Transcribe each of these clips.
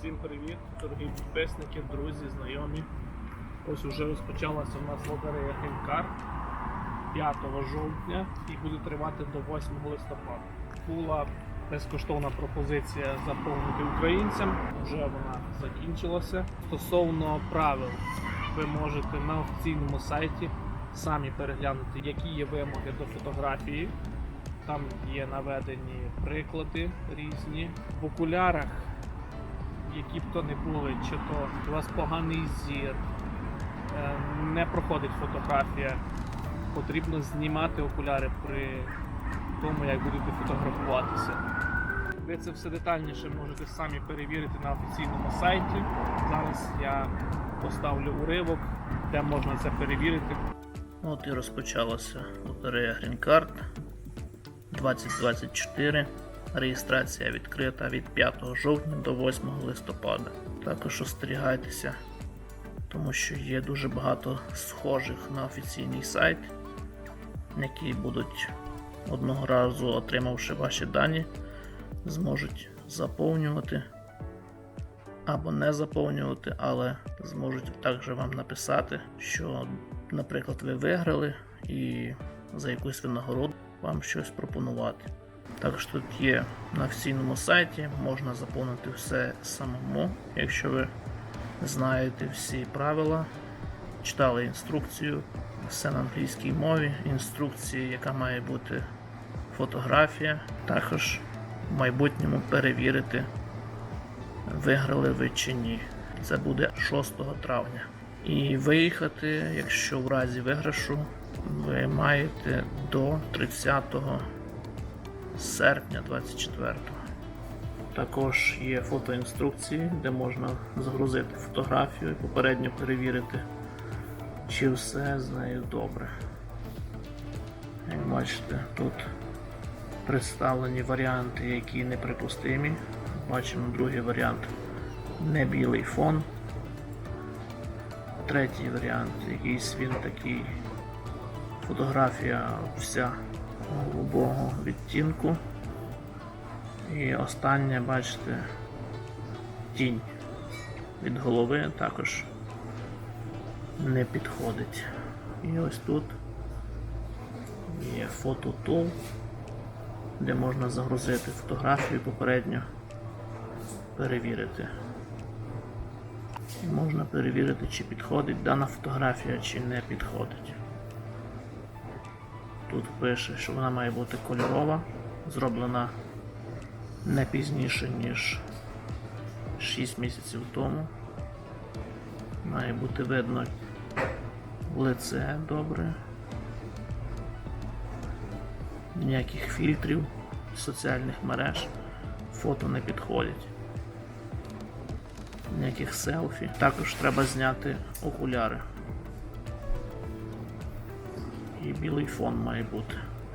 Всім привіт, дорогі підписники, друзі, знайомі. Ось уже розпочалася у нас лотерея Грінкар 5 жовтня і буде тривати до 8 листопада. Була безкоштовна пропозиція заповнити українцям, вже вона закінчилася. Стосовно правил, ви можете на офіційному сайті самі переглянути, які є вимоги до фотографії. Там є наведені приклади різні. В окулярах які б то не були, чи то у вас поганий зір, е, не проходить фотографія. Потрібно знімати окуляри при тому, як будете фотографуватися. Ви це все детальніше можете самі перевірити на офіційному сайті. Зараз я поставлю уривок, де можна це перевірити. От і розпочалася лотерея Green Card 2024. Реєстрація відкрита від 5 жовтня до 8 листопада. Також остерігайтеся, тому що є дуже багато схожих на офіційний сайт, які будуть одного разу, отримавши ваші дані, зможуть заповнювати або не заповнювати, але зможуть також вам написати, що, наприклад, ви виграли і за якусь винагороду вам щось пропонувати. Також тут є на офіційному сайті, можна заповнити все самому, якщо ви знаєте всі правила, читали інструкцію, все на англійській мові, інструкції, яка має бути фотографія. Також в майбутньому перевірити, виграли ви чи ні. Це буде 6 травня. І виїхати, якщо в разі виграшу, ви маєте до 30 серпня 24-го. Також є фотоінструкції, де можна загрузити фотографію і попередньо перевірити, чи все з нею добре. Як бачите, тут представлені варіанти, які неприпустимі. Бачимо другий варіант не білий фон. Третій варіант, якийсь він такий фотографія вся голубого відтінку. І останнє, бачите, тінь від голови також не підходить. І ось тут є фототул, де можна загрузити фотографію попередньо, перевірити. І можна перевірити, чи підходить дана фотографія, чи не підходить. Тут пише, що вона має бути кольорова, зроблена не пізніше, ніж 6 місяців тому. Має бути видно лице добре. Ніяких фільтрів соціальних мереж, фото не підходять. Ніяких селфі. Також треба зняти окуляри. Білий фон має бути.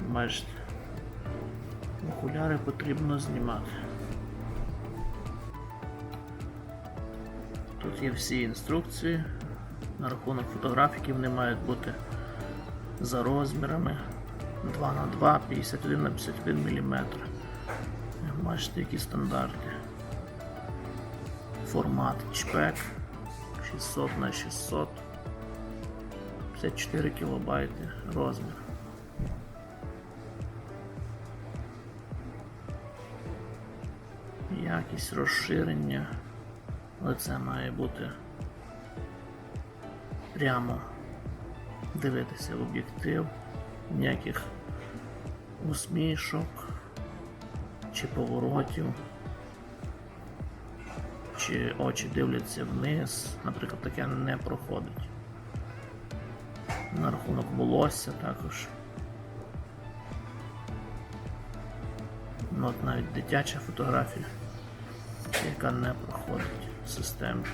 Бачите, окуляри потрібно знімати. Тут є всі інструкції. На рахунок фотографіки вони мають бути за розмірами 2 на 2 51 на 51 мм. Бачите, які стандарти. Формат чпек 600 на 600 54 кілобайти розмір. Якість розширення. Лице має бути прямо дивитися в об'єктив, ніяких усмішок чи поворотів, чи очі дивляться вниз, наприклад, таке не проходить на рахунок волосся також. Ну, от навіть дитяча фотографія, яка не проходить в системі.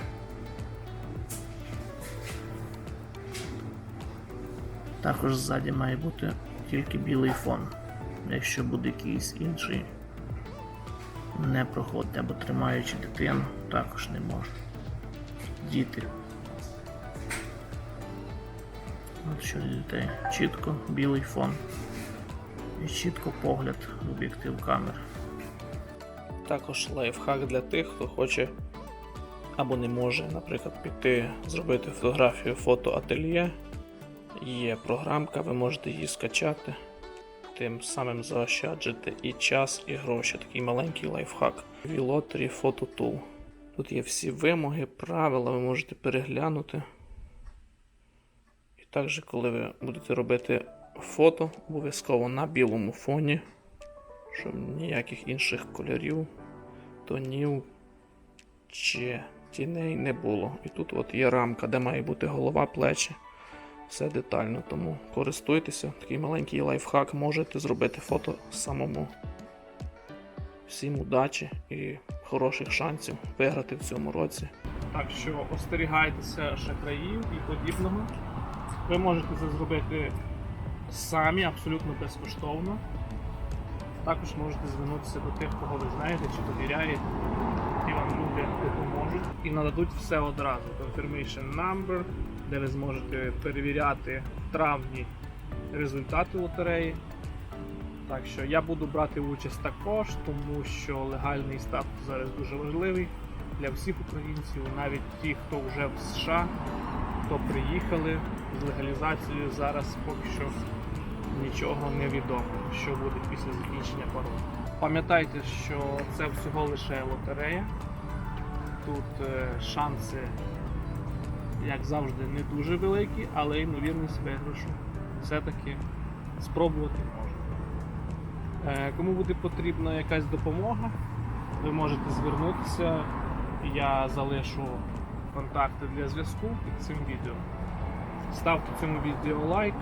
Також ззаді має бути тільки білий фон. Якщо буде якийсь інший, не проходить або тримаючи дитину, також не можна. Діти що для. Чітко білий фон і чітко погляд в об'єктив камери. Також лайфхак для тих, хто хоче або не може, наприклад, піти зробити фотографію фотоательє, є програмка, ви можете її скачати, тим самим заощаджити і час, і гроші. Такий маленький лайфхак. Vlottery Photo Tool. Тут є всі вимоги, правила, ви можете переглянути. Також, коли ви будете робити фото, обов'язково на білому фоні, щоб ніяких інших кольорів, тонів чи тіней не було. І тут от є рамка, де має бути голова, плечі. Все детально, тому користуйтеся. Такий маленький лайфхак, можете зробити фото самому. Всім удачі і хороших шансів виграти в цьому році. Так що остерігайтеся шахраїв і подібного. Ви можете це зробити самі абсолютно безкоштовно. Також можете звернутися до тих, кого ви знаєте чи довіряєте, і вам люди допоможуть і нададуть все одразу. Confirmation number, де ви зможете перевіряти в травні результати лотереї. Так що я буду брати участь також, тому що легальний статус зараз дуже важливий для всіх українців, навіть ті, хто вже в США, хто приїхали з легалізацією, зараз поки що нічого не відомо, що буде після закінчення пароду. Пам'ятайте, що це всього лише лотерея. Тут е, шанси, як завжди, не дуже великі, але ймовірність виграшу все-таки спробувати можна. Е, Кому буде потрібна якась допомога, ви можете звернутися. Я залишу контакти для зв'язку під цим відео. Ставте цьому відео лайк,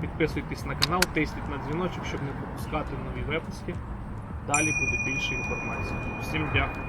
підписуйтесь на канал, тисніть на дзвіночок, щоб не пропускати нові випуски. Далі буде більше інформації. Всім дякую.